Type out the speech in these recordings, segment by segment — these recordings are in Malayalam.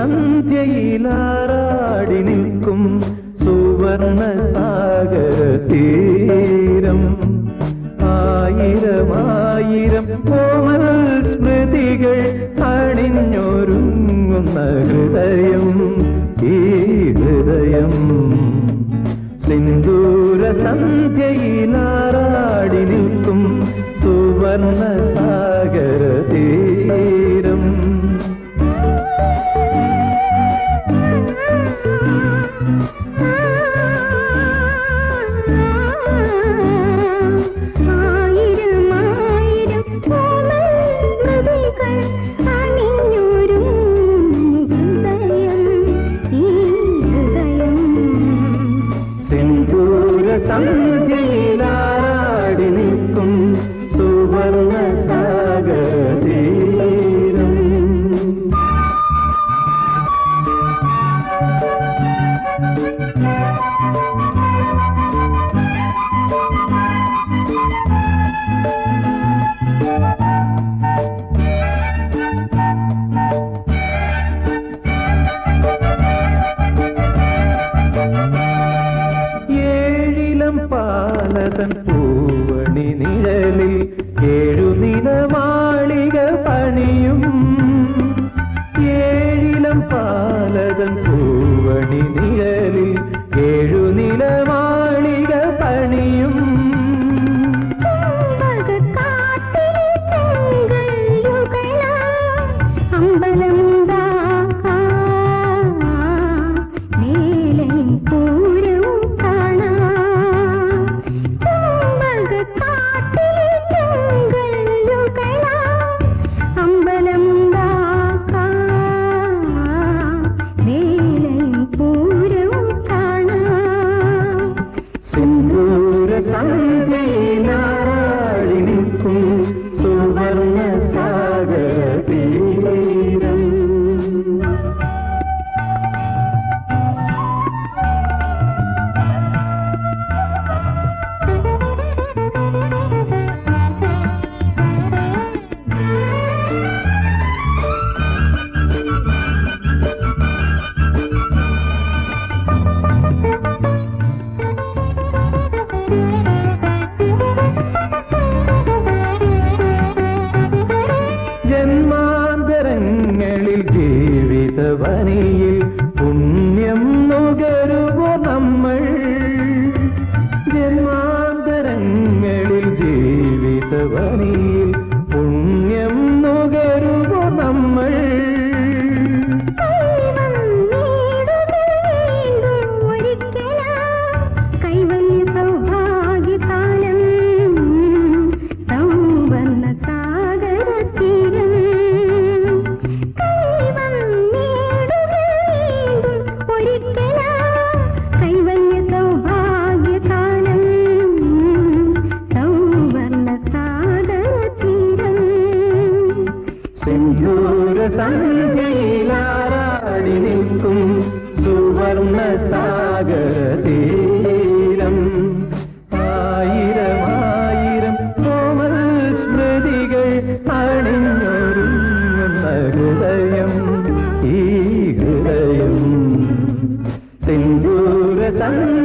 സന്ധ്യയിലാറാടി നിൽക്കും സുവർണ സാഗര തീരം ആയിരമായിരം കോമൽ സ്മൃതികൾ അണിഞ്ഞൊരുങ്ങുന്ന ഹൃദയം ഈ ഹൃദയം. സിന്ദൂര സന്ധ്യയിലാറാടി നിൽക്കും സുവർണ സാഗര மறவனீர் Amen.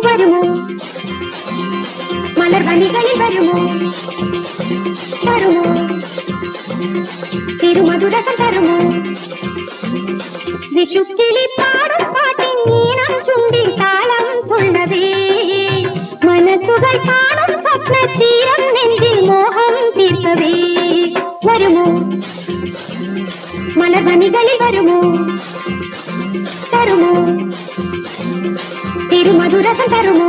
வருமோ? மலர் வண்டிகளில் வருமோ? தருமோ? திருமதுரசம் தருமோ? விஷுக்கிளி பாடும் பாட்டின் நீனம் சுண்டி தாளம் கொள்ளதே மனசுகள் காணும் சொப்ன தீரம் நெஞ்சில் மோகம் தீர்த்ததே. வருமோ? மலர் வணிகளில் வருமோ? தருமோ? మధుర సంతరుము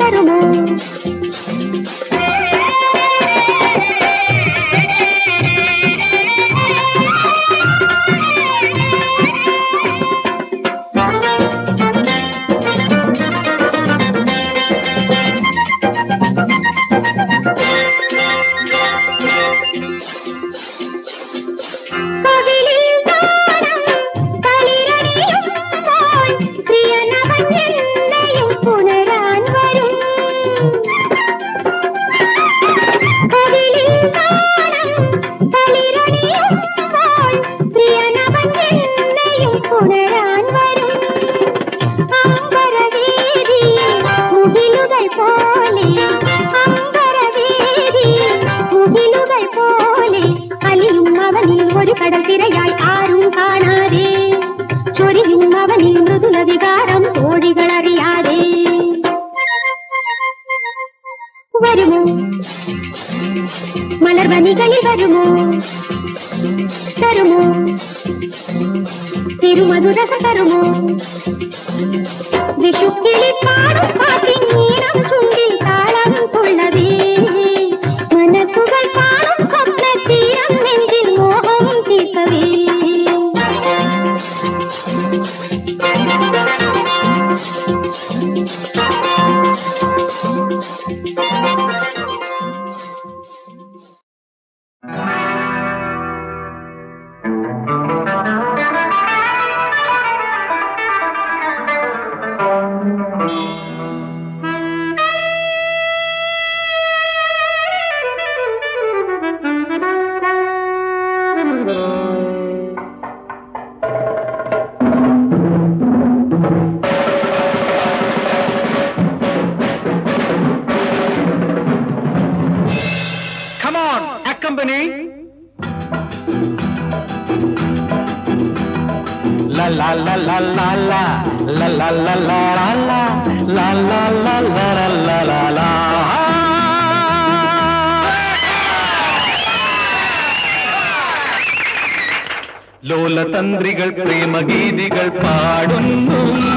ലോലതന്ത്രികൾ പ്രേമഗീതികൾ പാടുന്നു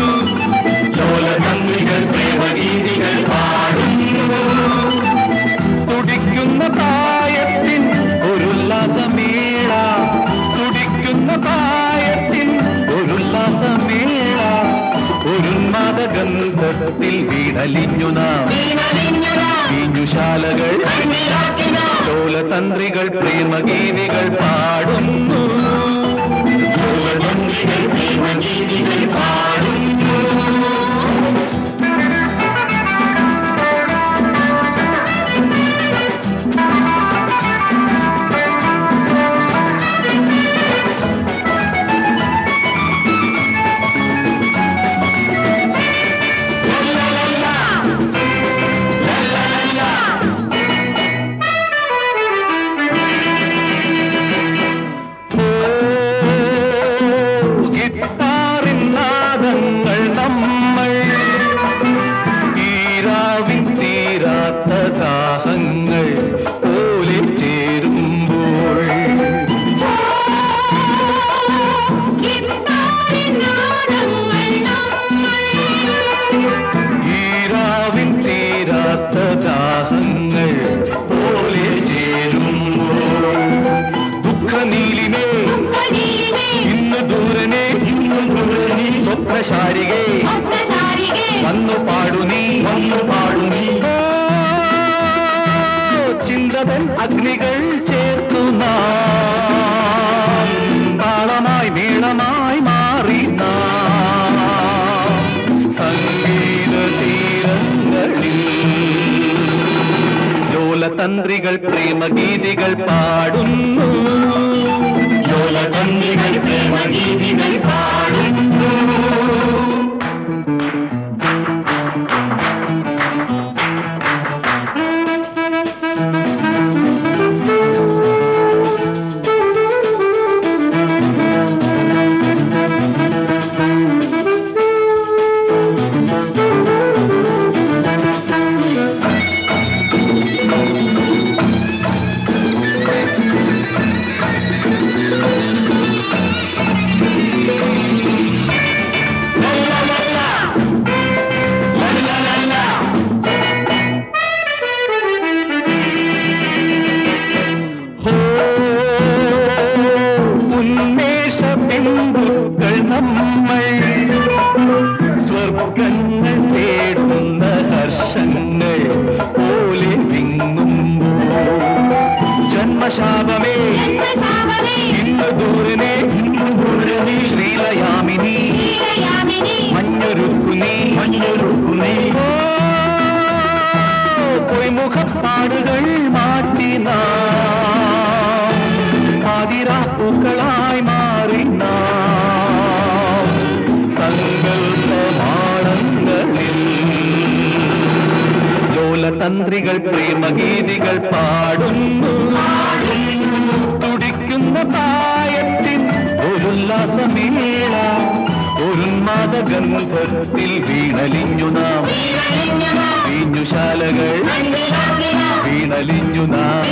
ഒരുന്മാദഗന്ധത്തിൽ വീണലിഞ്ഞു നാം. വീഞ്ഞുശാലകൾ ലോലതന്ത്രികൾ പ്രേമഗീതികൾ പാടുന്നു. അഗ്നികൾ ചേർത്തു നാം. താളമായി മേളമായി മാറി സംഗീത തീരങ്ങളിൽ ലോലതന്ത്രികൾ പ്രേമഗീതികൾ പാടുന്നു. ലോലതന്ത്രികൾ പ്രേമഗീതികൾ പാടുന്നു പാതിരാപ്പൂക്കളായി മാറി നാം ലോലതന്ത്രികൾ പ്രേമഗീതികൾ പാടുന്നു. തുടിക്കുന്ന തായത്തിൻ ഒരുല്ലാസമേള ഒരുന്മാദഗന്ധത്തിൽ വീണലിഞ്ഞു നാം. വീഞ്ഞുശാലകൾ വീണലിഞ്ഞു നാം.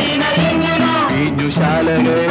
വീഞ്ഞുശാലകൾ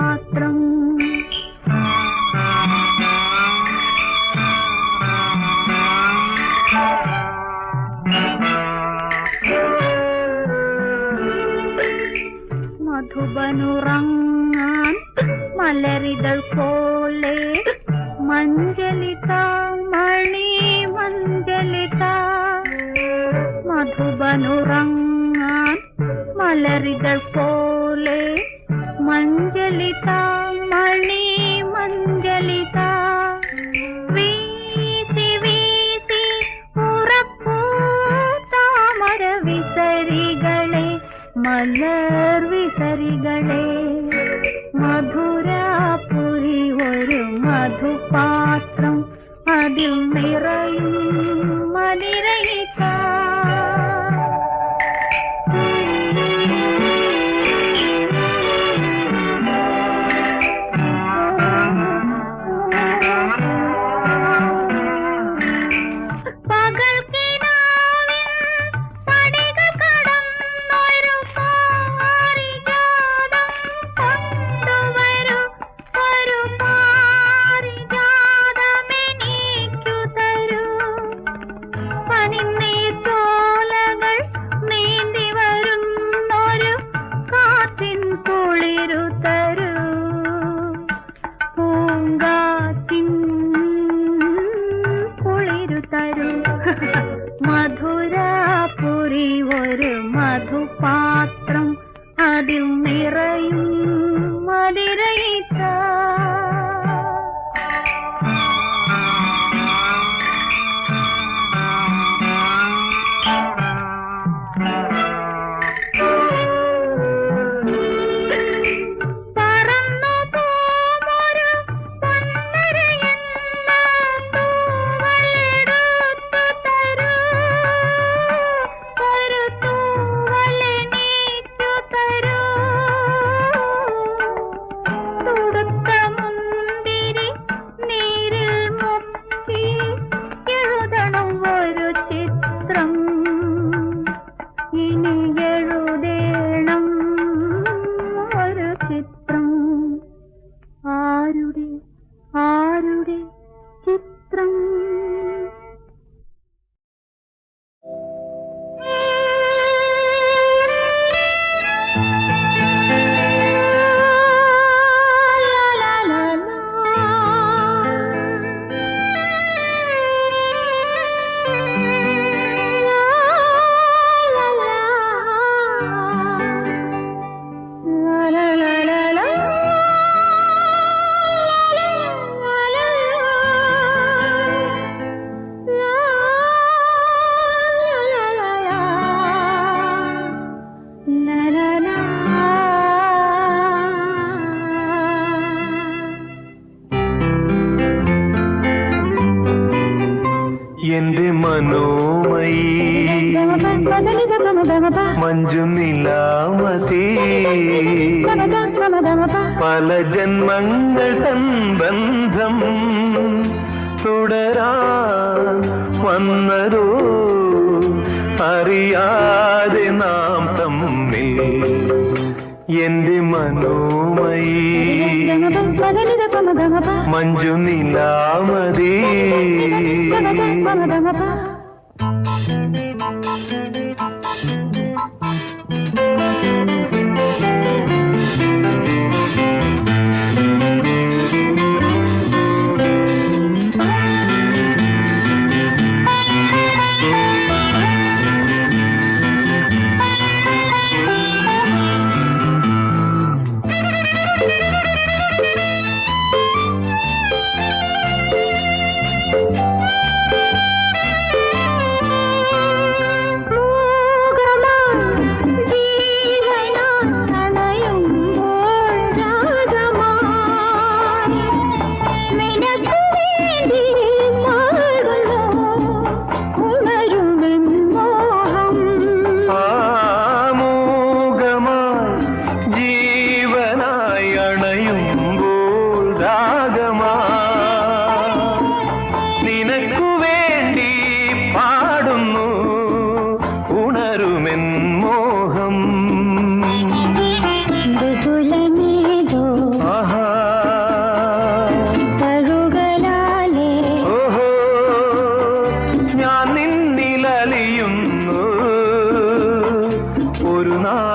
మాత్రం അതിൽ നിറയും മതിരയിട്ട മഞ്ജു നിലാമതി പല ജന്മങ്ങൾ തൻ ബന്ധം തുടരാ വന്നതോ അറിയാതെ നാം തമ്മിൽ എന്റെ മനോമയി മഞ്ജു നിലാമതി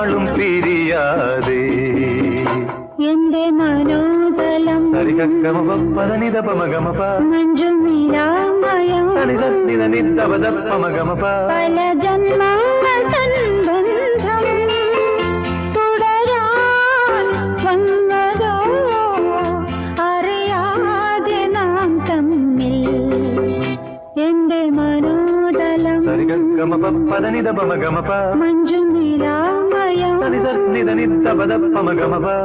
നാളും പിരിയാതെ. എന്റെ മനോബലം സരിഗമപനിതപമഗമപ മഞ്ജുനിലാമയം സനി സന്നിത നിത്തപദപ്പമഗമപ പല ജന്മങ്ങൾ തൻ ബന്ധം തുടരാൻ വന്നതോ അറിയാതെ നാം തമ്മിൽ. എന്റെ മനോദലം സരിഗമപനിതപമഗമപ മഞ്ജുനിലാമയം నిద పద పమగమవా.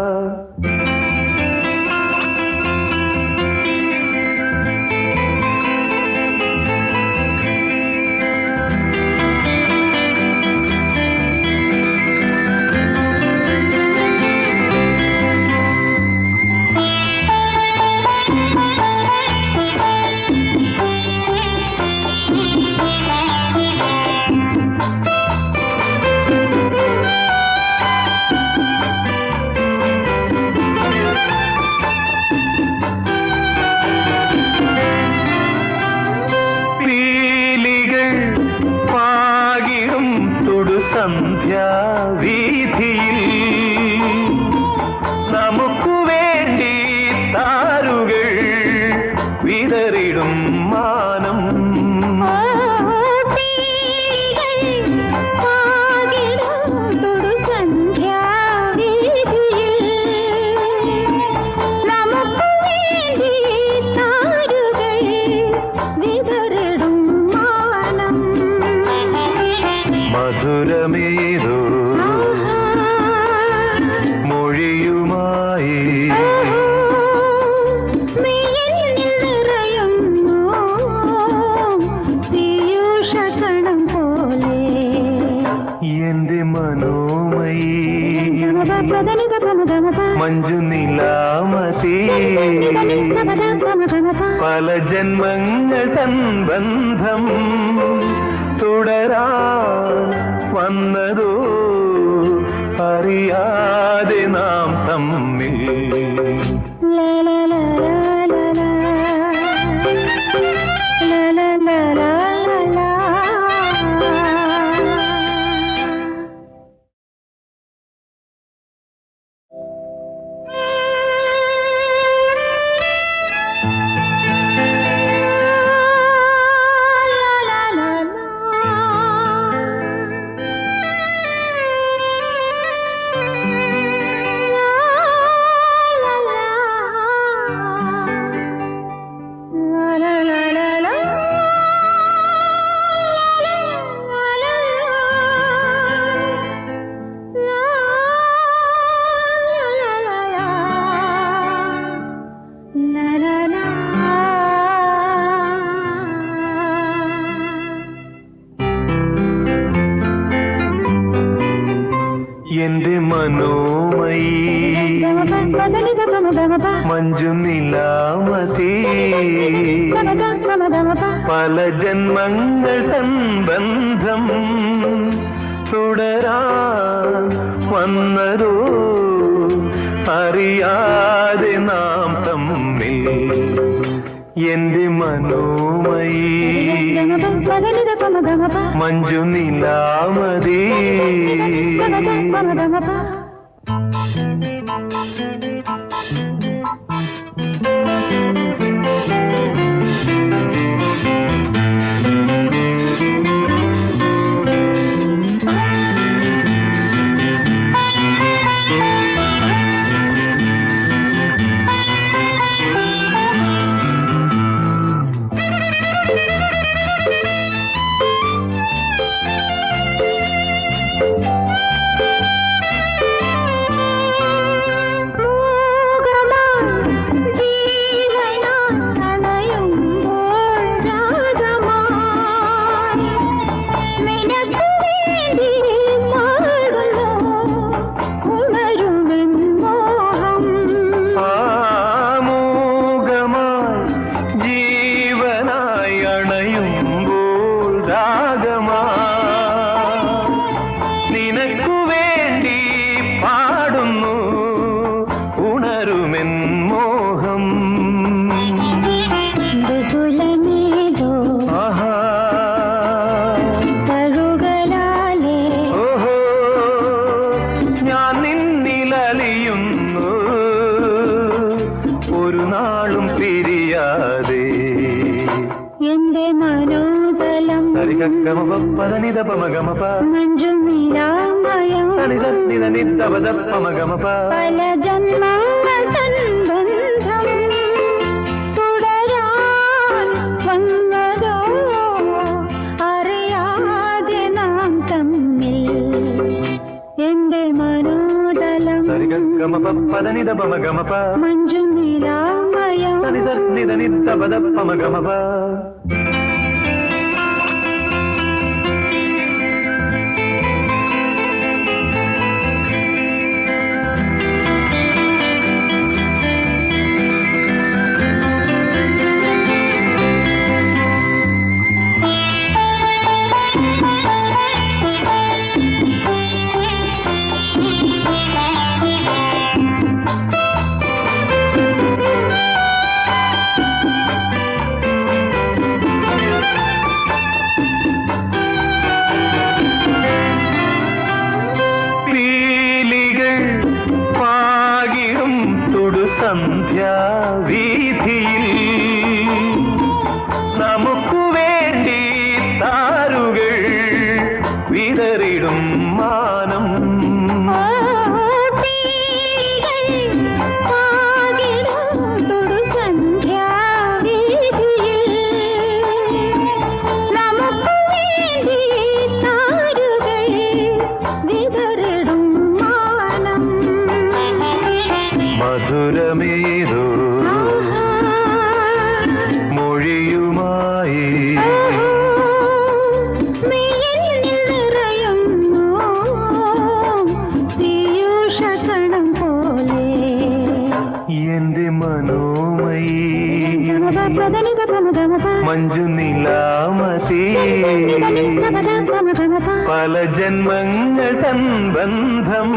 നിലാമതി പല ജന്മങ്ങൾ തൻ ബന്ധം തുടരാൻ വന്നതോ അറിയാതെ നാം തമ്മിൽ എന്റെ മനോമയി മഞ്ജു നിലാമതി നാളും പിരിയാതെ എന്റെ മനോബലം സരിഗമപനിത പമഗമപ മഞ്ജുനിലാമയം സനി സന്നിത നിത്തപദ പമഗമപ പല ജന്മങ്ങൾ തൻ ബന്ധം തുടരാൻ വന്നതോ അറിയാതെ നാം തമ്മിൽ. എന്റെ മനോദലം സരിഗമപ പദനിത నిసర్నిద నిద్ద పద పమగమవ മധുരമേതോ മൊഴിയുമായി. മഞ്ജു നിലാമതി. പല ജന്മങ്ങൾ തൻ ബന്ധം